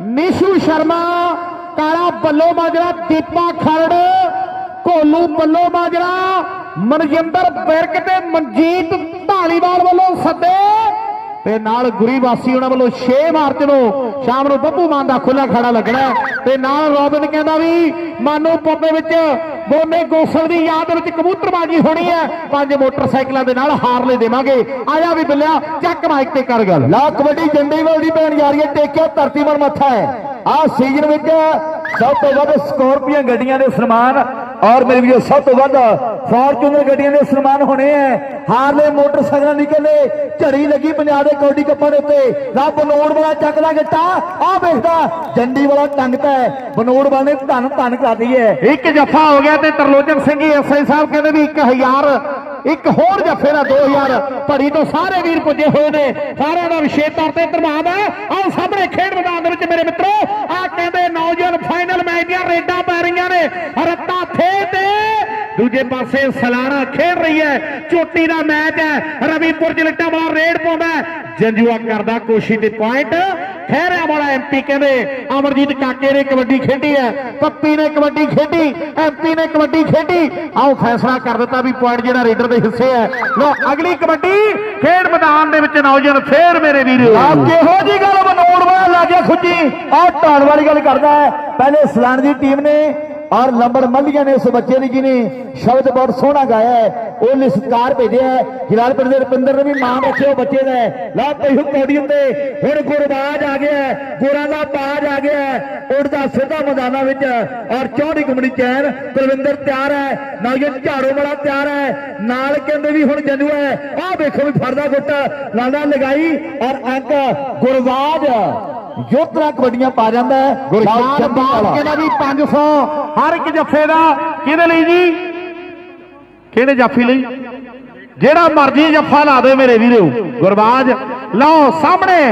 ਨਿਸ਼ੂ ਸ਼ਰਮਾ, ਕਾਲਾ ਬੱਲੋ ਮਾਜਰਾ, ਦੀਪਾ ਖਰੜ, ਕੋਲੂ ਬੱਲੋ ਮਾਜਰਾ, ਮਨਜਿੰਦਰ ਬਿਰਕ ਤੇ ਮਨਜੀਤ ਢਾਲੀਵਾਲ ਵੱਲੋਂ ਸੱਦੇ। ਤੇ ਨਾਲ ਗੁਰੀ ਵਾਸੀ ਉਹਨਾਂ ਵੱਲੋਂ 6 ਮਾਰਚ ਨੂੰ ਸ਼ਾਮ ਨੂੰ ਬੱਬੂ ਮਾਨ ਦਾ ਖੁੱਲਾ ਖੜਾ ਲੱਗਣਾ ਤੇ ਨਾਲ ਰੋਬਿਨ ਕਹਿੰਦਾ ਵੀ, ਮਾਨੋ ਪੁੱਤ ਵਿੱਚ ਬੋਨੇ ਗੋਸਲ ਦੀ ਯਾਦ ਵਿੱਚ ਕਬੂਤਰਬਾਜੀ ਹੋਣੀ ਹੈ। ਪੰਜ ਮੋਟਰਸਾਈਕਲਾਂ ਦੇ ਨਾਲ ਹਾਰਲੇ ਦੇਵਾਂਗੇ। ਆਇਆ ਵੀ ਬਿੱਲਿਆ, ਚੱਕ ਮਾਈਕ ਤੇ ਕਰ ਗੱਲ। ਲਾ ਕਬੱਡੀ ਚੰਡੀਗੜ੍ਹ ਦੀ ਭੈਣ ਜਾ ਰਹੀ ਹੈ ਟੇਕਿਆ ਧਰਤੀ ਮਨ ਮੱਥਾ ਹੈ। ਆਹ ਸੀਜ਼ਨ ਵਿੱਚ ਸਭ ਤੋਂ ਵੱਧ ਸਕੋਰਪੀਅਨ ਗੱਡੀਆਂ ਦੇ ਸਨਮਾਨ ਔਰ ਮੇਰੇ ਵੀਰੋ, ਸਭ ਤੋਂ ਵੱਧ ਫਾਰਚੂਨਰ ਗੱਡੀਆਂ ਦੇ ਸਨਮਾਨ ਹੋਣੇ ਹੈ ਹਾਰਲੇ ਮੋਟਰਸਾਈਕਲਾਂ ਨਿਕਲੇ ਝੜੀ ਲੱਗੀ ਪੰਜਾਬ ਦੇ ਕੌਡੀ ਕੱਪਾਂ ਦੇ ਉੱਤੇ। ਲਾ ਬਨੋੜ ਵਾਲਾ ਚੱਕਦਾ ਗਿੱਟਾ। ਆਹ ਵੇਖਦਾ, ਜੰਡੀ ਵਾਲਾ ਟੰਗਤਾ ਹੈ। ਬਨੋੜ ਵਾਲੇ ਧੰਨ ਧੰਨ ਕਰਦੀ ਹੈ ਇੱਕ ਜੱਫਾ ਹੋ ਗਿਆ ਤੇ ਤਰਲੋਚਨ ਸਿੰਘ ਜੀ ਐਸਆਈ ਸਾਹਿਬ ਕਹਿੰਦੇ ਵੀ 1000 ਇੱਕ ਹੋਰ ਜੱਫੇ ਦਾ 2000 ਭੜੀ ਤੋਂ ਸਾਰੇ ਵੀਰ ਪੁੱਜੇ ਹੋਏ ਨੇ। ਸਾਰਿਆਂ ਦਾ ਵਿਸ਼ੇਸ਼ ਤੌਰ ਤੇ ਧੰਨਵਾਦ ਹੈ। ਆਹ ਸਾਹਮਣੇ ਖੇਡ ਮੈਦਾਨ ਦੇ ਵਿੱਚ ਮੇਰੇ ਮਿੱਤਰੋ, ਆਹ ਕਹਿੰਦੇ ਨੌਜਵਾਨ ਫਾਈਨਲ ਮੈਚ ਦੀਆਂ ਰੇਡਾਂ ਪੈ ਰਹੀਆਂ ਨੇ। ਰੱਤਾ ਥੇ ਤੇ ਦੂਜੇ ਪਾਸੇ ਸਲਾਰਾ ਖੇਡ ਰਹੀ ਹੈ। ਚੋਟੀ ਦਾ ਮੈਚ ਹੈ। ਰਵੀਪੁਰ ਜਲਟਾ ਵਾਲਾ ਰੇਡ ਪਾਉਂਦਾ ਜੰਜੂਆ ਕਰਦਾ ਕੋਸ਼ੀ ਤੇ ਪੁਆਇੰਟ ਖਹਿਰਿਆਂ ਵਾਲਾ ਐਮਪੀ ਕਹਿੰਦੇ, ਅਮਰਜੀਤ ਕਾਕੇ ਨੇ ਕਬੱਡੀ ਖੇਡੀ ਹੈ, ਪੱਪੀ ਨੇ ਕਬੱਡੀ ਖੇਡੀ ਐਮਪੀ ਨੇ ਕਬੱਡੀ ਖੇਡੀ। ਆਓ ਫੈਸਲਾ ਕਰ ਦਿੱਤਾ ਵੀ ਪੁਆਇੰਟ ਜਿਹੜਾ ਰੇਡਰ ਦੇ ਹਿੱਸੇ ਹੈ। ਲੋ ਅਗਲੀ ਕਬੱਡੀ ਖੇਡ ਮੈਦਾਨ ਦੇ ਵਿੱਚ ਨੌਜਵਾਨ ਫੇਰ ਮੇਰੇ ਵੀਰੋ। ਆ ਕਿਹੋ ਜੀ ਗੱਲ ਬਨੋੜ ਵਾਲਾ ਲਾਜਾ ਖੁੱਜੀ। ਆਹ ਢਾਲ ਵਾਲੀ ਗੱਲ ਕਰਦਾ ਹੈ। ਪਹਿਲੇ ਸਲਾਨ ਦੀ ਟੀਮ ਨੇ ਔਰ ਲੰਬੜ ਮੱਲੀਆਂ ਨੇ ਉਸ ਬੱਚੇ ਦੀ ਜਿਹਨੇ ਸ਼ਬਦ ਬਹੁਤ ਸੋਹਣਾ ਗਾਇਆ ਹੈ। ਉਹ ਲਈ ਸਤਿਕਾਰ ਭੇਜਿਆ ਹੈ। ਜਲਾਲ ਪਿੰਡ ਦੇ ਰਪਿੰਦਰ ਨੇ ਵੀ ਮਾਣ ਰੱਖਿਆ ਬੱਚੇ ਦਾ ਲਾ ਪਈ ਹੁ ਤੇ ਹੁਣ ਗੁਰਬਾਜ ਆ ਗਿਆ ਗੁਰਾਂ ਦਾ ਬਾਜ ਆ ਗਿਆ ਹੈ, ਸਿੱਧਾ ਮੈਦਾਨਾਂ ਵਿੱਚ। ਔਰ ਚੌੜੀ ਕੁਮੜੀ ਚੈਨ। ਕੁਲਵਿੰਦਰ ਤਿਆਰ ਹੈ। ਨੌਜਵਾਨ ਝਾੜੂ ਵਾਲਾ ਤਿਆਰ ਹੈ। ਨਾਲ ਕਹਿੰਦੇ ਵੀ ਹੁਣ ਜੰਦੂ ਹੈ। ਆਹ ਵੇਖੋ ਵੀ ਫੜਦਾ ਗੁੱਟ। ਲਾਂਡਾ ਲਗਾਈ। ਔਰ ਅੰਕ ਗੁਰਬਾਜ। ਯੋਤਰਾ ਕਬੱਡੀਆਂ ਪਾ ਜਾਂਦਾ ਹੈ ਗੁਰਸ਼ਾਨ ਬਾਦ ਕਹਿੰਦਾ ਵੀ 500 ਹਰ ਇੱਕ ਜੱਫੇ ਦਾ ਕਿਹਦੇ ਲਈ ਜੀ ਕਿਹੜੇ ਜਾਫੀ ਲਈ ਜਿਹੜਾ ਮਰਜ਼ੀ ਜੱਫਾ ਲਾ ਦੇ ਮੇਰੇ ਵੀਰੋ ਗੁਰਬਾਜ ਲਓ ਸਾਹਮਣੇ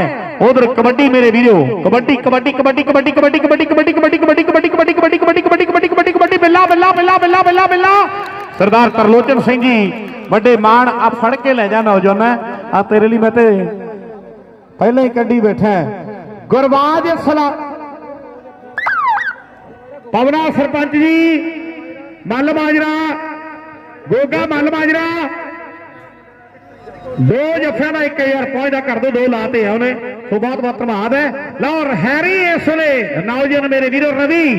ਉਧਰ ਕਬੱਡੀ ਮੇਰੇ ਵੀਰੋ ਕਬੱਡੀ ਕਬੱਡੀ ਕਬੱਡੀ ਕਬੱਡੀ ਕਬੱਡੀ ਕਬੱਡੀ ਕਬੱਡੀ ਕਬੱਡੀ ਕਬੱਡੀ ਕਬੱਡੀ ਕਬੱਡੀ ਕਬੱਡੀ ਕਬੱਡੀ ਕਬੱਡੀ ਕਬੱਡੀ ਕਬੱਡੀ ਕਬੱਡੀ ਬਿੱਲਾ ਬਿੱਲਾ ਬਿੱਲਾ ਬਿੱਲਾ ਬਿੱਲਾ ਬਿੱਲਾ ਸਰਦਾਰ ਤਰਲੋਚਨ ਸਿੰਘ ਜੀ ਵੱਡੇ ਮਾਣ ਆ ਫੜ ਕੇ ਲੈ ਜਾ ਨੌਜਵਾਨ ਆ ਤੇਰੇ ਲਈ ਮੈਂ ਤੇ ਪਹਿਲਾਂ ਹੀ ਕੱਢੀ ਬੈਠਾ ਗੁਰਬਾਜ ਸਲਾ ਪਵਨਾ ਸਰਪੰਚ ਜੀ, ਮੱਲ ਮਾਜਰਾ ਗੋਗਾ ਮੱਲ ਮਾਜਰਾ ਦੋ ਜੱਫਿਆਂ ਦਾ 1000 ਪਹੁੰਚਦਾ ਕਰ ਦੋ ਦੋ ਲਾਤੇ ਆ ਉਹਨੇ। ਸੋ ਬਹੁਤ ਬਹੁਤ ਧੰਨਵਾਦ ਹੈ। ਲਓ ਹੈਰੀ ਇਸ ਵੇਲੇ। ਨੌਜਵਾਨ ਮੇਰੇ ਵੀਰੋ ਰਵੀ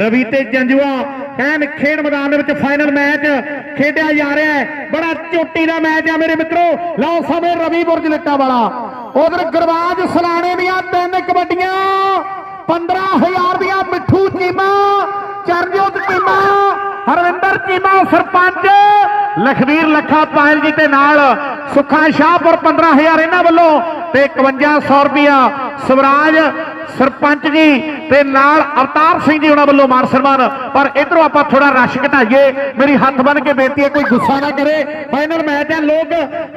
ਰਵੀ ਤੇ ਜੰਜੂਆ ਕਹਿਣ ਖੇਡ ਮੈਦਾਨ ਦੇ ਵਿੱਚ ਫਾਈਨਲ ਮੈਚ ਖੇਡਿਆ ਜਾ ਰਿਹਾ ਹੈ। ਬੜਾ ਚੋਟੀ ਦਾ ਮੈਚ ਆ ਮੇਰੇ ਮਿੱਤਰੋ। ਲਓ ਸਮੇਂ ਰਵੀ ਬੁਰਜ ਲਿੱਟਾ ਵਾਲਾ। ਉਧਰ ਗੁਰਬਾਜ ਸਲਾਣੇ ਦੀਆਂ ਤਿੰਨ ਕਬੱਡੀਆਂ 15000 ਦੀਆਂ ਮਿੱਠੂ ਚੀਮਾ, ਚਰਨਜੋਤ ਚੀਮਾ, ਹਰਵਿੰਦਰ ਚੀਮਾ, ਸਰਪੰਚ, ਲਖਵੀਰ ਲੱਖਾ ਪਾਇਲ ਜੀ ਦੇ ਨਾਲ ਸੁਖਾ ਸ਼ਾਹਪੁਰ 15000 ਇਹਨਾਂ ਵੱਲੋਂ ਤੇ 5100 ਰੁਪਇਆ ਸਵਰਾਜ ਸਰਪੰਚ ਜੀ ਤੇ ਨਾਲ ਅਵਤਾਰ ਸਿੰਘ ਜੀ ਉਹਨਾਂ ਵੱਲੋਂ ਮਾਨ ਸਨਮਾਨ। ਪਰ ਇਧਰੋਂ ਆਪਾਂ ਥੋੜਾ ਰਸ਼ ਘਟਾਈਏ। ਮੇਰੀ ਹੱਥ ਬੰਨ ਕੇ ਬੇਨਤੀ ਹੈ, ਕੋਈ ਗੁੱਸਾ ਨਾ ਕਰੇ। ਫਾਈਨਲ ਮੈਚ ਹੈ, ਲੋਕ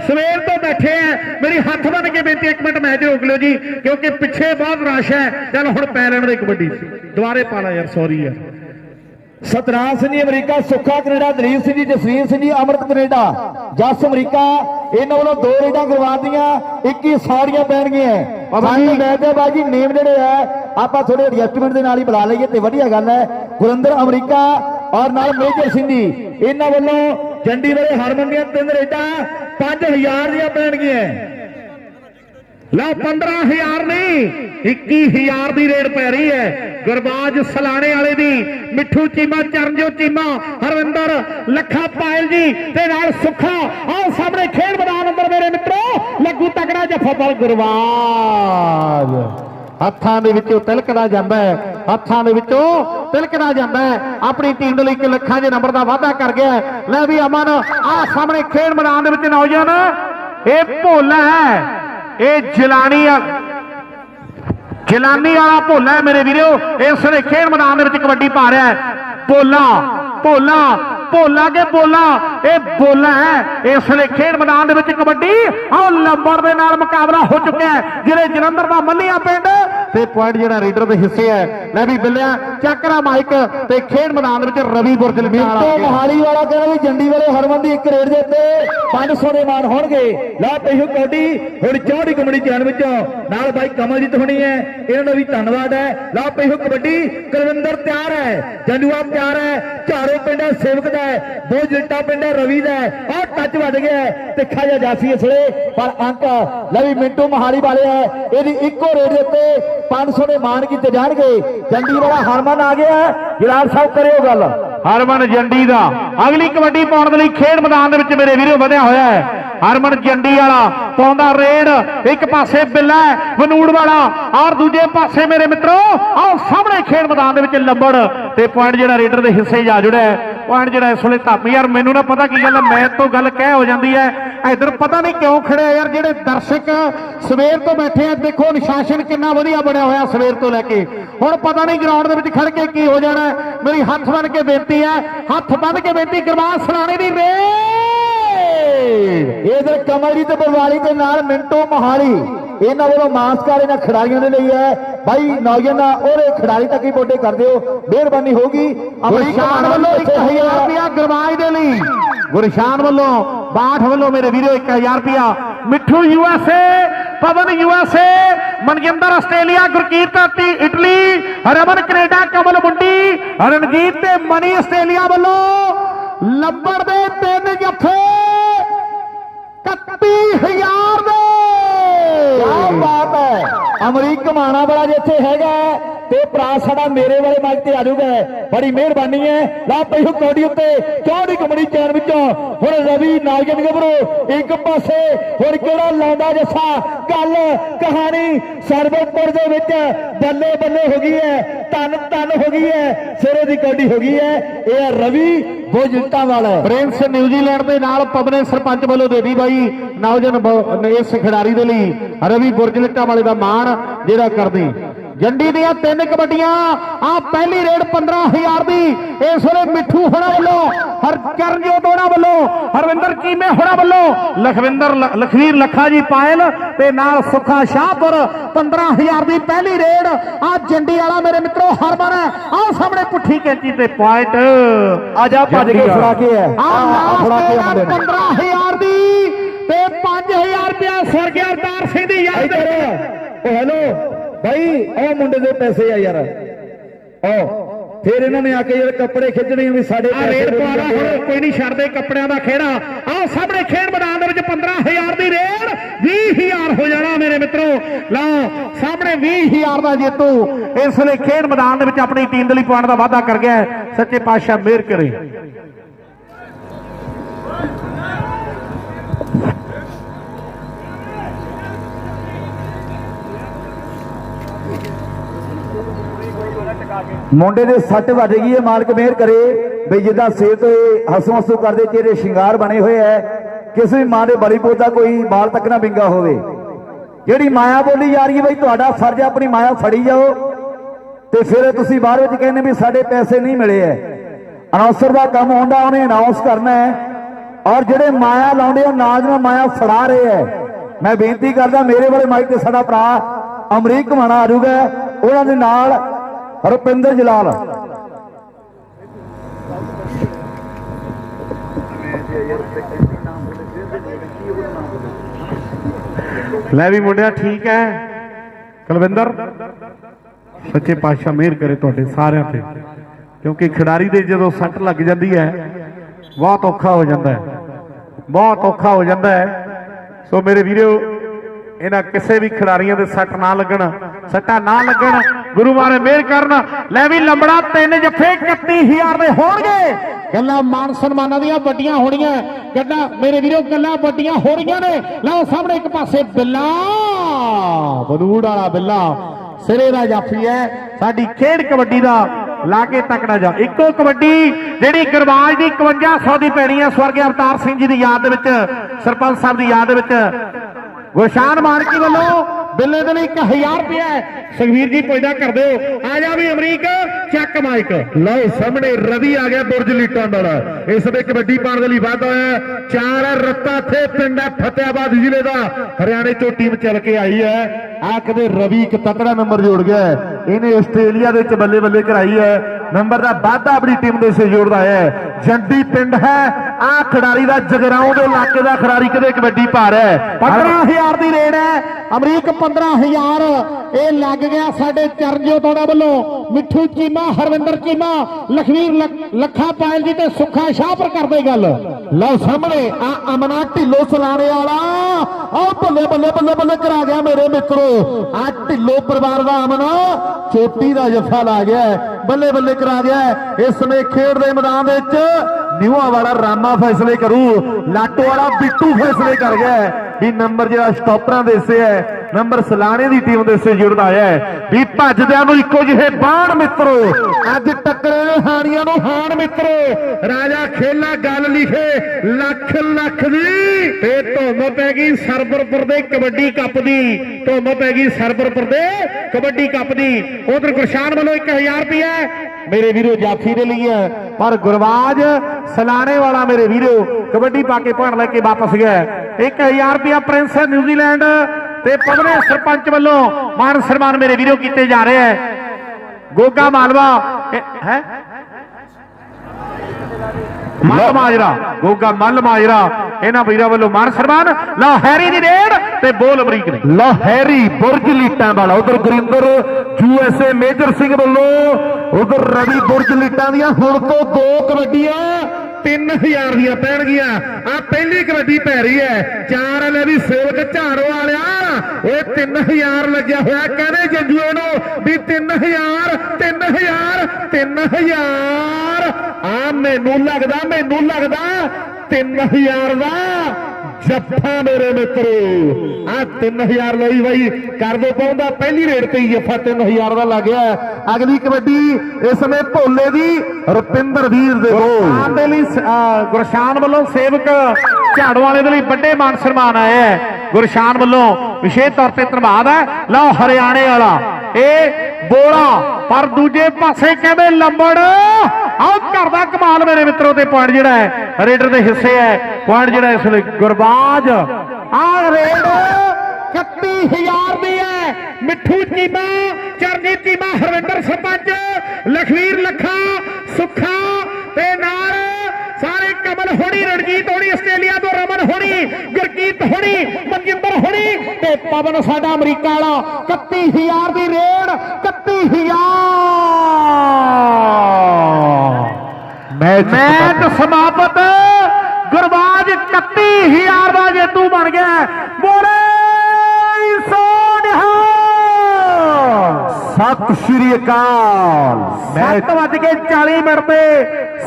ਸਵੇਰ ਤੋਂ ਬੈਠੇ ਆ ਮੇਰੀ ਹੱਥ ਬੰਨ ਕੇ ਬੇਨਤੀ ਇੱਕ ਮਿੰਟ ਮੈਚ ਰੋਕ ਲਿਓ ਜੀ, ਕਿਉਂਕਿ ਪਿੱਛੇ ਬਹੁਤ ਰਸ਼ ਹੈ। ਚੱਲ ਹੁਣ ਪੈ ਲੈਣ ਦੇ ਕਬੱਡੀ ਦੁਬਾਰੇ ਪਾ ਲਾ ਯਾਰ ਸੌਰੀ ਯਾਰ। ਸਤਨਾਮ ਸਿੰਘ ਜੀ ਅਮਰੀਕਾ ਸੁੱਖਾ ਕੈਨੇਡਾ ਦਲੀਪ ਸਿੰਘ ਜੀ ਜਸਵੀਰ ਸਿੰਘ ਜੀ ਅਮਰਤ ਕੈਨੇਡਾ ਜਸ ਅਮਰੀਕਾ। ਇਹਨਾਂ ਵੱਲੋਂ ਦੋ ਰੇਡਾਂ ਕਰਵਾਤੀਆਂ 21 ਸਾੜੀਆਂ ਪੈਣਗੀਆਂ। ਫਾਈਨਲ ਮੈਚ ਦੇ ਬਾਜੀ ਨੇਮ ਜਿਹੜੇ ਆ ਆਪਾਂ ਥੋੜੇ ਐਡਜਸਟਮੈਂਟ ਦੇ ਨਾਲ ਹੀ ਬੁਲਾ ਲਈਏ ਤੇ ਵਧੀਆ ਗੱਲ ਹੈ। ਗੁਰਿੰਦਰ ਅਮਰੀਕਾ ਔਰ ਨਾਲ ਮੇਜਰ ਸਿੰਘ ਜੀ ਇਹਨਾਂ ਵੱਲੋਂ ਜੰਡੀ ਵਾਲੇ ਹਰਮਨ ਦੀਆਂ ਤਿੰਨ ਰੇਡਾਂ 5000 ਦੀਆਂ ਪੈਣਗੀਆਂ। ਲਾ 15000 ਨਹੀਂ 21000 ਦੀ ਰੇਡ ਪੈ ਰਹੀ ਹੈ। ਗੁਰਬਾਜ ਸਲਾਣੇ ਵਾਲੇ ਦੀ, ਮਿੱਠੂ ਚੀਮਾ ਚਰਨਜੋ ਚੀਮਾ, ਹਰਵਿੰਦਰ, ਲੱਖਾ ਪਾਇਲ ਜੀ ਤੇ ਨਾਲ ਸੁੱਖਾ। ਆਹ ਸਾਹਮਣੇ ਖੇਡ ਮੈਦਾਨ ਅੰਦਰ ਮੇਰੇ ਮਿੱਤਰੋ, ਲੱਗੂ ਤਕੜਾ ਜੱਫਾ ਪਰ ਗੁਰਬਾਜ। ਹੱਥਾਂ ਦੇ ਵਿੱਚੋਂ ਤਿਲਕਦਾ ਜਾਂਦਾ ਹੈ, ਹੱਥਾਂ ਦੇ ਵਿੱਚੋਂ ਤਿਲਕਦਾ ਜਾਂਦਾ ਹੈ। ਆਪਣੀ ਟੀਮ ਦੇ ਲਈ ਇੱਕ ਲੱਖਾਂ ਦੇ ਨੰਬਰ ਦਾ ਵਾਅਦਾ ਕਰ ਗਿਆ ਹੈ। ਲੈ ਵੀ ਅਮਨ, ਆਹ ਸਾਹਮਣੇ ਖੇਡ ਮੈਦਾਨ ਦੇ ਵਿੱਚ ਨੌਜਵਾਨ, ਇਹ ਭੋਲਾ ਹੈ। ਇਹ ਜਲਾਨੀ ਆ। ਜਲਾਨੀ ਵਾਲਾ ਭੋਲਾ ਮੇਰੇ ਵੀਰੋ। ਇਸ ਵੇਲੇ ਖੇਡ ਮੈਦਾਨ ਦੇ ਵਿੱਚ ਕਬੱਡੀ ਪਾ ਰਿਹਾ ਹੈ। ਭੋਲਾ ਭੋਲਾ ਭੋਲਾ ਕੇ ਬੋਲਾ ਇਹ ਬੋਲਾ ਹੈ। ਇਸ ਲਈ ਖੇਡ ਮੈਦਾਨ ਦੇ ਵਿੱਚ ਕਬੱਡੀ। ਆਹ ਲੰਬੜ ਦੇ ਨਾਲ ਮੁਕਾਬਲਾ ਹੋ ਚੁੱਕਿਆ ਹੈ। ਜਿਹੜੇ ਜਲੰਧਰ ਦਾ ਮੱਲੀਆਂ ਪਿੰਡ ਤੇ ਪੁਆਇੰਟ ਜਿਹੜਾ ਰੇਡਰ ਦੇ ਹਿੱਸੇ ਹੈ ਲੈ ਵੀ ਬਿੱਲਿਆ ਚੱਕਰਾ ਮਾਈਕ ਤੇ ਖੇਡ ਮੈਦਾਨ ਦੇ ਵਿੱਚ ਰਵੀ ਬੁਰਜ ਲਿਟਾ ਮਿੰਟੋ ਮਹਾਲੀ ਵਾਲਾ ਕਹਿੰਦਾ ਵੀ ਜੰਡੀ ਵਾਲੇ ਹਰਮਨ ਦੀ ਇੱਕ ਰੇਡ ਦੇ ਉੱਤੇ 500 ਦੇ ਮਾਨ ਹੋਣਗੇ। ਲਾ ਪਈਓ ਕੌਡੀ ਹੁਣ ਚੌੜੀ ਕਮੜੀ ਚੈਨ ਵਿੱਚੋਂ। ਨਾਲ ਬਾਈ ਕਮਲਜੀਤ ਹੋਣੀ ਹੈ ਇਹਨਾਂ ਦਾ ਵੀ ਧੰਨਵਾਦ ਹੈ। ਲਾ ਪਈਓ ਕਬੱਡੀ ਕੁਲਵਿੰਦਰ ਤਿਆਰ ਹੈ ਜੰਡੂਆ ਤਿਆਰ ਹੈ ਝਾੜੋ ਪਿੰਡ ਹੈ ਸੇਵਕ ਦਾ ਹੈ ਬੋਝ ਲਿੱਟਾ ਪਿੰਡ ਹੈ ਰਵੀ ਦਾ ਹੈ। ਆਹ ਟੱਚ ਵੱਜ ਗਿਆ ਤਿੱਖਾ ਜਿਹਾ ਜਾਫੀ ਇਸਲੇ ਪਰ ਅੰਕ ਲੈ ਵੀ ਮਿੰਟੂ ਮਹਾਲੀ ਵਾਲੇ ਹੈ ਇਹਦੀ ਇੱਕੋ ਰੇਡ ਦੇ ਉੱਤੇ 500 ਦੇ ਮਾਨ ਕੀਤੇ ਜਾਣਗੇ। ਜੰਡੀ ਵਾਲਾ ਹਰਮਨ ਆ ਗਿਆ। ਜਲਾਲ ਸਾਹਿਬ ਕਰਿਓ ਗੱਲ। ਹਰਮਨ ਜੰਡੀ ਦਾ। ਅਗਲੀ ਕਬੱਡੀ ਪਾਉਣ ਦੇ ਲਈ ਖੇਡ ਮੈਦਾਨ ਦੇ ਵਿੱਚ ਮੇਰੇ ਵੀਰੋ ਵਧਿਆ ਹੋਇਆ ਹੈ। ਹਰਮਨ ਜੰਡੀ ਵਾਲਾ ਪਾਉਂਦਾ ਰੇਡ। ਇੱਕ ਪਾਸੇ ਬਿੱਲਾ ਹੈ, ਵਨੂੜ ਵਾਲਾ। ਔਰ ਦੂਜੇ ਪਾਸੇ ਮੇਰੇ ਮਿੱਤਰੋ ਆਹ ਸਾਹਮਣੇ ਖੇਡ ਮੈਦਾਨ ਦੇ ਵਿੱਚ ਲੱਭੜ ਤੇ ਪੁਆਇੰਟ ਜਿਹੜਾ ਰੇਡਰ ਦੇ ਹਿੱਸੇ ਜਾ ਜੁੜਿਆ ਪੁਆਇੰਟ ਜਿਹੜਾ ਇਸ ਵੇਲੇ ਧਾਪੀ ਯਾਰ ਮੈਨੂੰ ਨਾ ਪਤਾ ਕੀ ਗੱਲ ਹੈ ਮੈਂ ਤੋਂ ਗੱਲ ਕਹਿ ਹੋ ਜਾਂਦੀ ਹੈ ਇਧਰ ਪਤਾ ਨਹੀਂ ਕਿਉਂ ਖੜੇ ਯਾਰ, ਜਿਹੜੇ ਦਰਸ਼ਕ ਸਵੇਰ ਤੋਂ ਬੈਠੇ ਆ, ਦੇਖੋ ਅਨੁਸ਼ਾਸਨ ਕਿੰਨਾ ਵਧੀਆ ਬਣਿਆ ਹੋਇਆ ਸਵੇਰ ਤੋਂ ਲੈ ਕੇ। ਹੁਣ ਪਤਾ ਨਹੀਂ ਗਰਾਊਂਡ ਦੇ ਵਿੱਚ ਖੜ ਕੇ ਕੀ ਹੋ ਜਾਣਾ। ਮੇਰੀ ਹੱਥ ਬੰਨ ਕੇ ਬੇਨਤੀ ਹੈ ਹੱਥ ਬੰਨ ਕੇ ਬੇਨਤੀ, ਗੁਰਬਾਜ ਸਲਾਣੇ ਦੀ ਰੇ ਇਧਰ ਕਮਲਜੀਤ ਬਰਵਾਲੀ ਦੇ ਨਾਲ ਮਿੰਟੋ ਮਹਾਲੀ। ਇਹਨਾਂ ਵੱਲੋਂ ਮਾਸਕਾਰ ਇਹਨਾਂ ਖਿਡਾਰੀਆਂ ਦੇ ਲਈ ਹੈ। ਬਾਈ ਨੌਜਵਾਨਾ ਉਹਦੇ ਖਿਡਾਰੀ ਤੱਕ ਹੀ ਵੋਟੇ ਕਰ ਦਿਓ। ਮਿਹਰਬਾਨੀ ਹੋਗੀ ਗੁਰਸ਼ਾਨ ਵੱਲੋਂ 1000 ਰੁਪਿਆ ਗੁਰਬਾਜ ਦੇ ਲਈ। ਗੁਰਸ਼ਾਨ ਵੱਲੋਂ ਬਾਠ ਵੱਲੋਂ ਮੇਰੇ ਵੀਰੋ 1000 ਰੁਪਿਆ Mithu USA Pawan USA Manjinder Australia Gurkirat Italy Raman Canada Kamal Mundi Ranjit ਤੇ ਮਨੀ ਆਸਟ੍ਰੇਲੀਆ ਵੱਲੋਂ ਲੱਭੜ ਦੇ ਤਿੰਨ ਜੱਫੇ 31000 ਦੇ ਕਿਆ ਬਾਤ ਹੈ? ਅਮਰੀਕ ਕਮਾਣਾ ਵਾਲਾ ਜਿੱਥੇ ਹੈਗਾ ਤੇ ਭਰਾ ਸਾਡਾ ਮੇਰੇ ਵਾਲੇ ਮਾਈਕ ਤੇ ਆ ਜਾਊਗਾ। ਬੜੀ ਮਿਹਰਬਾਨੀ ਹੈ। ਲਾ ਪਈ ਕੋਡੀ ਉੱਤੇ। ਚੌੜੀ ਕਮੜੀ ਚੈਨ ਵਿੱਚੋਂ? ਹੁਣ ਰਵੀ ਨਾਗਨ ਗੱਭਰੂ। ਇੱਕ ਪਾਸੇ ਹੁਣ ਕਿਹੜਾ ਲਾਉਂਦਾ ਜੱਸਾ? ਗੱਲ, ਕਹਾਣੀ ਸਰਬਪੁਰ ਦੇ ਵਿੱਚ ਬੱਲੇ ਬੱਲੇ ਹੋ ਗਈ ਹੈ। ਤਨ ਤਨ ਹੋ ਗਈ ਹੈ। ਸਿਰੇ ਦੀ ਕੌਡੀ ਹੋ ਗਈ ਹੈ। ਇਹ ਹੈ ਰਵੀ ਬੋਜਟਾ ਵਾਲਾ ਪ੍ਰਿੰਸ ਨਿਊਜ਼ੀਲੈਂਡ ਦੇ ਨਾਲ ਪਬਨੇ ਸਰਪੰਚ ਵੱਲੋਂ ਦੇਦੀ ਬਾਈ ਨੌਜਵਾਨ ਇਸ ਖਿਡਾਰੀ ਦੇ ਲਈ ਰਵੀ ਬੁਰਜਲਿੱਟਾ ਵਾਲੇ ਦਾ ਮਾਣ ਜਿਹੜਾ ਕਰਦੇ। ਜੰਡੀ ਦੀਆਂ ਤਿੰਨ ਕਬੱਡੀਆਂ ਆ ਪਹਿਲੀ ਰੇਡ 15000 ਦੀ। ਇਸ ਵੇਲੇ ਮਿੱਠੂ ਹੋਣਾ ਵੱਲੋਂ ਹਰ ਕਰਨਜੋਤ ਹੋਣਾ ਵੱਲੋਂ ਹਰਵਿੰਦਰ ਕੀਮੇ ਹੋਣਾ ਵੱਲੋਂ ਲਖਵਿੰਦਰ ਲਖਵੀਰ ਲੱਖਾ ਜੀ ਪਾਇਲ ਤੇ ਨਾਲ ਸੁੱਖਾ ਸ਼ਾਹਪੁਰ 15000 ਦੀ ਪਹਿਲੀ ਰੇਡ। ਆ ਜੰਡੀ ਵਾਲਾ ਮੇਰੇ ਮਿੱਤਰੋ ਹਰਮਨ ਆ ਸਾਹਮਣੇ ਪੁੱਠੀ ਕੈਂਚੀ ਤੇ ਪੁਆਇੰਟ। ਅੱਜ ਆ ਭੱਜ ਕੇ ਫੜਾ ਕੇ ਹੈ ਆ ਆਹ ਫੜਾ ਕੇ ਮੁੰਡੇ ਨੇ। 15000 ਦੀ ਤੇ 5000 ਰੁਪਇਆ ਸਵਰਗੀ ਅਵਤਾਰ ਸਿੰਘ ਦੀ ਯਾਦ ਓ ਹੈਲੋ। ਭਾਈ ਉਹ ਮੁੰਡੇ ਦੇ ਪੈਸੇ ਆ ਯਾਰ। ਓ ਫਿਰ ਇਹਨਾਂ ਨੇ ਆ ਕੇ ਯਾਰ ਕੱਪੜੇ ਖਿੱਚਣੇ ਵੀ ਸਾਡੇ ਆ ਰੇਡ ਪਵਾਲਾ ਹੁਣ ਕੋਈ ਨਹੀਂ ਛੱਡਦੇ ਕੱਪੜਿਆਂ ਦਾ ਖੇੜਾ। ਆ ਸਾਹਮਣੇ ਖੇਡ ਮੈਦਾਨ ਦੇ ਵਿੱਚ 15000 ਦੀ ਰੇਡ 20000 ਹੋ ਜਾਣਾ ਮੇਰੇ ਮਿੱਤਰੋ। ਲਓ ਸਾਹਮਣੇ 20000 ਦਾ ਜੇਤੂ ਇਸ ਵੇਲੇ ਖੇਡ ਮੈਦਾਨ ਦੇ ਵਿੱਚ ਆਪਣੀ ਟੀਮ ਦੇ ਲਈ ਪੁਆਇੰਟ ਦਾ ਵਾਅਦਾ ਕਰ ਗਿਆ। ਸੱਚੇ ਪਾਤਸ਼ਾਹ ਮਿਹਰ ਕਰੇ। ਮੁੰਡੇ ਦੇ ਸੱਟ ਵੱਜ ਗਈ ਹੈ, ਮਾਲਕ ਮਿਹਰ ਕਰੇ। ਬਈ ਜਿੱਦਾਂ ਸਿਰ ਤੋਂ ਹਸੂ ਹਸੂ ਕਰਦੇ, ਚਿਹਰੇ ਸ਼ਿੰਗਾਰ ਬਣੇ ਹੋਏ ਐ। ਕਿਸੇ ਵੀ ਮਾਂ ਦੇ ਬਲੀ ਪੋਤਾ ਕੋਈ ਬਾਲ ਤੱਕ ਨਾ ਵਿੰਗਾ ਹੋਵੇ। ਜਿਹੜੀ ਮਾਇਆ ਬੋਲੀ ਜਾ ਰਹੀ ਹੈ, ਬਈ ਤੁਹਾਡਾ ਫਰਜ਼ ਹੈ ਆਪਣੀ ਮਾਇਆ ਫੜੀ ਜਾਓ। ਤੇ ਫਿਰ ਤੁਸੀਂ ਬਾਹਰ ਵਿੱਚ ਕਹਿੰਦੇ ਵੀ ਸਾਡੇ ਪੈਸੇ ਨਹੀਂ ਮਿਲੇ ਐ। ਅਨਾਉਂਸਰ ਦਾ ਕੰਮ ਹੁੰਦਾ, ਉਹਨੇ ਅਨਾਉਂਸ ਕਰਨਾ ਹੈ ਔਰ ਜਿਹੜੇ ਮਾਇਆ ਲਾਉਂਦੇ ਉਹ ਨਾਲ ਨਾਲ ਮਾਇਆ ਫੜਾ ਰਹੇ ਐ। ਮੈਂ ਬੇਨਤੀ ਕਰਦਾ, ਮੇਰੇ ਵਾਲੇ ਮਾਈਕ ਤੇ ਸਾਡਾ ਭਰਾ ਅਮਰੀਕ ਕਮਾਣਾ ਆ ਜਾਊਗਾ। ਉਹਨਾਂ ਦੇ ਨਾਲ ਰੁਪਿੰਦਰ ਜਲਾਲ। ਲੈ ਵੀ ਮੁੰਡਿਆ, ਠੀਕ ਹੈ। ਕੁਲਵਿੰਦਰ, ਸੱਚੇ ਪਾਤਸ਼ਾਹ ਮਿਹਰ ਕਰੇ ਤੁਹਾਡੇ ਸਾਰਿਆਂ ਤੇ। ਕਿਉਂਕਿ ਖਿਡਾਰੀ ਦੇ ਜਦੋਂ ਸੱਟ ਲੱਗ ਜਾਂਦੀ ਹੈ, ਬਹੁਤ ਔਖਾ ਹੋ ਜਾਂਦਾ ਹੈ। ਬਹੁਤ ਔਖਾ ਹੋ ਜਾਂਦਾ ਹੈ। ਸੋ ਮੇਰੇ ਵੀਰੋ, ਇਹਨਾਂ ਕਿਸੇ ਵੀ ਖਿਡਾਰੀਆਂ ਦੇ ਸੱਟ ਨਾ ਲੱਗਣ, ਸੱਟਾਂ ਨਾ ਲੱਗਣ ਗੁਰੂ ਮਾਰੇ ਮਿਹਰ ਕਰਨ। ਲੈ ਵੀ ਲੰਬੜਾ ਤਿੰਨ ਜੱਫੇ 31000 ਦੇ ਹੋਣਗੇ। ਗੱਲਾਂ ਮਾਨ ਸਨਮਾਨਾਂ ਦੀਆਂ ਵੱਡੀਆਂ ਹੋਣੀਆਂ। ਗੱਲਾਂ ਮੇਰੇ ਵੀਰੋ, ਗੱਲਾਂ ਵੱਡੀਆਂ ਹੋ ਰਹੀਆਂ ਨੇ। ਲਓ ਸਾਹਮਣੇ ਇੱਕ ਪਾਸੇ ਬਿੱਲਾ। ਬਨੂੜ ਵਾਲਾ ਬਿੱਲਾ। ਸਿਰੇ ਦਾ ਜਾਫੀ ਹੈ। ਸਾਡੀ ਖੇਡ ਕਬੱਡੀ ਦਾ ਲਾ ਕੇ ਤਕੜਾ ਜਾ। ਇੱਕੋ ਕਬੱਡੀ ਜਿਹੜੀ ਗਰਵਾਜ ਦੀ 5100 ਦੀ ਪੈਣੀ ਹੈ। ਸਵਰਗੀ ਅਵਤਾਰ ਸਿੰਘ ਜੀ ਦੀ ਯਾਦ ਦੇ ਵਿੱਚ, ਸਰਪੰਚ ਸਾਹਿਬ ਦੀ ਯਾਦ ਦੇ ਵਿੱਚ। ਗੁਰਸ਼ਾਨ ਮਾਰਕੀ ਵੱਲੋਂ ਬਿੱਲੇ ਦੇ ਲਈ 1000 ਰੁਪਇਆ ਸੁਖਵੀਰ ਜੀ, ਪੁੱਛਦਾ ਕਰ ਦਿਓ। ਆ ਜਾ ਵੀ ਅਮਰੀਕ, ਚੱਕ ਮਾਈਕ। ਲਓ, ਸਾਹਮਣੇ ਰਵੀ ਆ ਗਿਆ ਬੁਰਜ ਲੀਟਾਂ ਵਾਲਾ ਇਸ ਦੇ ਕਬੱਡੀ ਪਾਉਣ ਦੇ ਲਈ ਵਾਧਾ ਹੋਇਆ ਚਾਰ ਹੈ ਰੱਤਾ ਥੇ ਪਿੰਡ ਹੈ, ਫਤਿਆਬਾਦ ਜ਼ਿਲ੍ਹੇ ਦਾ। ਹਰਿਆਣੇ ਚੋਂ ਟੀਮ ਚੱਲ ਕੇ ਆਈ ਹੈ। ਆ ਕਦੇ ਰਵੀ ਇੱਕ ਤਕੜਾ ਨੰਬਰ ਜੋੜ ਗਿਆ ਇਹਨੇ ਆਸਟ੍ਰੇਲੀਆ ਦੇ ਵਿੱਚ ਬੱਲੇ ਬੱਲੇ ਕਰਾਈ ਹੈ। ਨੰਬਰ ਦਾ ਵਾਧਾ ਆਪਣੀ ਟੀਮ ਦੇ ਸੇ ਜੋੜਦਾ ਹੈ। ਜੰਡੀ ਪਿੰਡ ਹੈ। ਆ ਖਿਡਾਰੀ ਦਾ ਜਗਰਾਉਂ ਦੇ ਇਲਾਕੇ ਦਾ ਖਿਡਾਰੀ ਕਦੇ ਕਬੱਡੀ ਪਾ ਹੈ। 15000 ਦੀ ਰੇਡ ਹੈ। ਅਮਰੀਕ 15000 ਇਹ ਲੱਗ ਗਿਆ ਸਾਡੇ ਚਰਨਜੋਤ ਹੋਣਾ ਵੱਲੋਂ। ਮਿੱਠੂ ਚੀਮਾ, ਹਰਵਿੰਦਰ ਚੀਮਾ, ਲਖਵੀਰ ਲੱਖ- ਲੱਖਾ ਪਾਇਲ ਜੀ ਤੇ ਸੁੱਖਾ ਸ਼ਾਹ ਪਰ ਕਰਦੇ ਗੱਲ। ਲਓ ਸਾਹਮਣੇ, ਆ ਅਮਨਾ ਢਿੱਲੋ ਸਲਾਣੇ ਵਾਲਾ। ਉਹ ਬੱਲੇ ਬੱਲੇ ਬੱਲੇ ਬੱਲੇ ਕਰਾ ਗਿਆ ਮੇਰੇ ਮਿੱਤਰੋ। ਆ ਢਿੱਲੋ ਪਰਿਵਾਰ ਦਾ ਅਮਨ ਚੋਟੀ ਦਾ ਜੱਫਾ ਲਾ ਗਿਆ ਹੈ। ਬੱਲੇ ਬੱਲੇ ਕਰਾ ਗਿਆ ਇਸ ਸਮੇਂ ਖੇਡ ਦੇ ਮੈਦਾਨ ਦੇ ਵਿੱਚ ਨਿਊਆ ਵਾਲਾ ਰਾਮਾ ਫੈਸਲੇ ਕਰੂ, ਲਾਟੋ ਵਾਲਾ ਬਿੱਟੂ ਫੈਸਲੇ ਕਰ ਗਿਆ ਵੀ ਨੰਬਰ ਜਿਹੜਾ ਸਟਾਪਰਾਂ ਦੇ ਸੇ ਹੈ ਨੰਬਰ ਸਲਾਣੇ ਦੀ ਟੀਮ ਦੇ ਸੇ ਜੁੜਦਾ ਹੈ। ਵੀ ਭੱਜਦਿਆਂ ਨੂੰ ਇੱਕੋ ਜਿਹੇ ਬਾਣ ਮਿੱਤਰੋ। ਅੱਜ ਟੱਕਰੇ ਨੇ ਹਾਣੀਆਂ ਨੂੰ ਹਾਣ ਮਿੱਤਰੋ। ਰਾਜਾ ਖੇਲਾ ਗੱਲ ਲਿਖੇ, ਲੱਖ ਲੱਖ ਦੀ। ਤੇ ਧੁੰਮ ਪੈ ਗਈ ਸਰਬਰਪੁਰ ਦੇ ਕਬੱਡੀ ਕੱਪ ਦੀ। ਧੁੰਮ ਪੈ ਗਈ ਸਰਬਰਪੁਰ ਦੇ ਕਬੱਡੀ ਕੱਪ ਦੀ। ਉਧਰ ਗੁਰਸ਼ਾਨ ਵੱਲੋਂ 1000 ਰੁਪਇਆ ਮੇਰੇ ਵੀਰੋ, ਜਾਫੀ ਦੇ ਲਈ ਹੈ। ਪਰ ਗੁਰਵਾਜ ਸਲਾਣੇ ਵਾਲਾ ਮੇਰੇ ਵੀਰੋ, ਕਬੱਡੀ ਪਾ ਕੇ ਭਾਣ ਲੈ ਕੇ ਵਾਪਸ ਗਿਆ 1000 ਰੁਪਇਆ ਪ੍ਰਿੰਸ ਨਿਊਜ਼ੀਲੈਂਡ। ਤੇ ਪਵਨੇ ਸਰਪੰਚ ਵੱਲੋਂ ਮਾਨ ਸਨਮਾਨ ਮੇਰੇ ਵੀਰੋ ਕੀਤੇ ਜਾ ਰਹੇ ਹੈ। ਗੋਗਾ ਮਾਲਵਾ ਹੈ? ਮੱਲ ਮਾਜਰਾ, ਗੋਗਾ ਮੱਲ ਮਾਜਰਾ, ਇਹਨਾਂ ਵੀਰਾਂ ਵੱਲੋਂ ਮਾਨ ਸਨਮਾਨ। ਲਾਹੈਰੀ ਦੀ ਰੇਡ ਤੇ ਬੋਲ ਅਮਰੀਕ ਨੇ। ਲਓ ਬੁਰਜ ਲੀਟਾਂ ਵਾਲਾ, ਉਧਰ ਗੁਰਿੰਦਰ ਯੂਐਸਏ ਮੇਜਰ ਸਿੰਘ ਵੱਲੋਂ, ਉਧਰ ਰਵੀ ਬੁਰਜ ਲੀਟਾਂ ਦੀਆਂ, ਹੁਣ ਤੋਂ ਦੋ ਕਬੱਡੀਆਂ 3000 ਦੀਆਂ ਪੈਣਗੀਆਂ। ਆ ਪਹਿਲੀ ਕਬੱਡੀ ਪੈ ਰਹੀ ਹੈ ਚਾਰ ਲੈ ਵੀ ਸੇਵਕ ਝਾੜੋ ਵਾਲਿਆ। ਓਏ 3000 ਲੱਗਿਆ ਹੋਇਆ। ਕਹਿੰਦੇ ਜੰਜੂਏ ਨੂੰ ਵੀ 3000 3000 3000 ਆ ਮੈਨੂੰ ਲੱਗਦਾ ਮੈਨੂੰ ਲੱਗਦਾ 3000 ਦਾ ਜੱਫਾ ਮੇਰੇ ਮਿੱਤਰੋ। ਆ 3000 ਲਈ ਬਾਈ, ਕਰ ਦੋ ਪਾਉਂਦਾ ਪਹਿਲੀ ਰੇਡ ਤੇ ਜੱਫਾ 3000 ਦਾ ਲੱਗ ਅਗਲੀ ਕਬੱਡੀ ਇਸ ਸਮੇਂ ਭੋਲੇ ਦੀ ਰੁਪਿੰਦਰ ਵੀਰ ਦੇ ਕੋਲ। ਗੁਰਸ਼ਾਨ ਦੇ ਲਈ ਗੁਰਸ਼ਾਨ ਵੱਲੋਂ ਸੇਵਕ ਝਾੜੂ ਵਾਲੇ ਦੇ ਲਈ ਵੱਡੇ ਮਾਨ ਸਨਮਾਨ ਆਇਆ ਹੈ। ਗੁਰਸ਼ਾਨ ਵੱਲੋਂ ਵਿਸ਼ੇਸ਼ ਤੌਰ ਤੇ ਧੰਨਵਾਦ ਹੈ। ਲਓ, ਹਰਿਆਣੇ ਵਾਲਾ, ਇਹ ਬੋਲਾ ਪਰ ਦੂਜੇ ਪਾਸੇ ਕਹਿੰਦੇ ਲੰਬੜ? ਆਹ ਘਰ ਦਾ ਕਮਾਲ ਮੇਰੇ ਮਿੱਤਰੋ ਤੇ ਪੁਆਇੰਟ ਜਿਹੜਾ ਹੈ, ਰੇਡਰ ਦੇ ਹਿੱਸੇ ਹੈ। ਪੁਆਇੰਟ ਜਿਹੜਾ ਇਸ ਲਈ ਗੁਰਬਾਜ। ਆਹ ਰੇਡ 31000 ਦੀ ਹੈ। ਮਿੱਠੂ ਚੀਮਾ ਚਰਨਜੀਤ ਚੀਮਾ, ਹਰਵਿੰਦਰ ਸਰਪੰਚ, ਲਖਵੀਰ ਲੱਖਾ, ਸੁੱਖਾ ਤੇ ਨਾਲ ਸਾਰੇ ਕਮਲ ਹੋਣੀ, ਰਣਜੀਤ ਹੋਣੀ, ਆਸਟ੍ਰੇਲੀਆ ਤੋਂ ਹੋਣੀ ਗੁਰਕੀਤ ਹੋਣੀ ਮਨਜਿੰਦਰ ਹੋਣੀ ਤੇ ਪਵਨ ਸਾਡਾ ਅਮਰੀਕਾ ਵਾਲਾ। 31000 ਦੀ ਰੇਡ 31000 ਮੈਚ ਸਮਾਪਤ। ਗੁਰਬਾਜ 31000 ਦਾ ਜੇਤੂ ਬਣ ਗਿਆ ਬੋਲੇ ਸੋਨਿਹਾ। ਸਤਿ ਸ਼੍ਰੀ ਅਕਾਲ। ਮੈਚ 7 ਵੱਜ ਕੇ 40 ਮਿੰਟ ਤੇ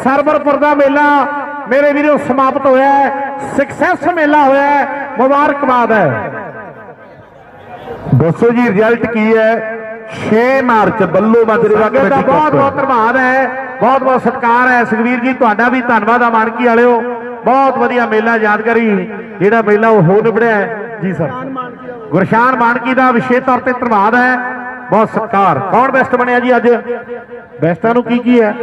ਸਰਵਰਪੁਰ ਦਾ ਮੇਲਾ ਮੇਰੇ ਵੀਰੋ ਸਮਾਪਤ ਹੋਇਆ ਹੈ। ਸਕਸੈਸ ਮੇਲਾ ਹੋਇਆ ਹੈ। ਮੁਬਾਰਕਬਾਦ ਹੈ। ਦੱਸੋ ਜੀ ਰਿਜ਼ਲਟ ਕੀ ਹੈ? 6 ਮਾਰਚ ਬੱਲੋ ਮਾਜਰੇ ਦਾ ਬਹੁਤ। ਬਹੁਤ ਧੰਨਵਾਦ ਹੈ। ਬਹੁਤ ਬਹੁਤ ਸਤਿਕਾਰ ਹੈ। ਸੁਖਵੀਰ ਜੀ ਤੁਹਾਡਾ ਵੀ ਧੰਨਵਾਦ ਆ ਮਾਨਕੀ ਵਾਲਿਓ। ਬਹੁਤ ਵਧੀਆ ਮੇਲਾ ਯਾਦਗਾਰੀ ਜਿਹੜਾ ਮੇਲਾ ਉਹ ਹੋ ਨਿਬੜਿਆ ਜੀ ਸਰ। ਗੁਰਸ਼ਾਨ ਮਾਨਕੀ ਦਾ ਵਿਸ਼ੇਸ਼ ਤੌਰ ਤੇ ਧੰਨਵਾਦ ਹੈ। ਬਹੁਤ ਸਤਿਕਾਰ। ਕੌਣ ਬੈਸਟ ਬਣਿਆ ਜੀ ਅੱਜ? ਬੈਸਟਾਂ ਨੂੰ ਕੀ ਕੀ ਹੈ?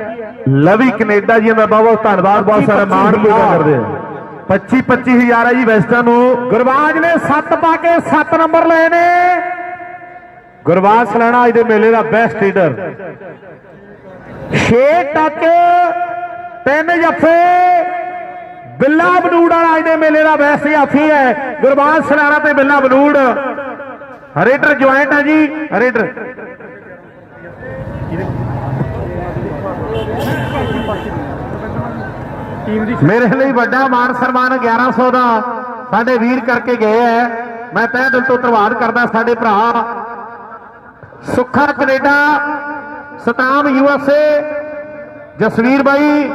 ਲਵੀ ਕੈਨੇਡਾ ਜੀ ਦਾ ਬਹੁਤ ਬਹੁਤ ਧੰਨਵਾਦ ਬਹੁਤ ਸਾਰਾ ਮਾਣ ਪੂਰਾ ਕਰਦੇ ਆ 25 25000 ਹੈ ਜੀ ਵੈਸਟਾਂ ਨੂੰ। ਗੁਰਬਾਜ ਨੇ 7 ਪਾ ਕੇ 7 ਨੰਬਰ ਲਏ ਨੇ। ਗੁਰਬਾਜ ਸਲਾਣਾ ਅੱਜ ਦੇ ਮੇਲੇ ਦਾ ਬੈਸਟ ਲੀਡਰ 6 ਟੱਚ ਤਿੰਨ ਜੱਫੇ। ਬਿੱਲਾ ਬਨੂੜ ਵਾਲਾ ਅੱਜ ਦੇ ਮੇਲੇ ਦਾ ਬੈਸਟ ਜਾਫੀ ਹੈ। ਗੁਰਬਾਜ ਸਲਾਣਾ ਤੇ ਬਿੱਲਾ ਬਨੂੜ। ਰੇਡਰ ਜੁਆਇੰਟ ਹੈ ਜੀ, ਰੇਡਰ। ਮੇਰੇ ਲਈ ਵੱਡਾ ਮਾਨ ਸਨਮਾਨ 1100 ਦਾ ਸਾਡੇ ਵੀਰ ਕਰਕੇ ਗਏ ਐ। ਮੈਂ ਤਹਿ ਦਿਲ ਤੋਂ ਧੰਨਵਾਦ ਕਰਦਾ ਸਾਡੇ ਭਰਾ ਸੁੱਖਾ ਕੈਨੇਡਾ, ਸਤਾਮ ਯੂਐਸਏ ਜਸਵੀਰ ਬਾਈ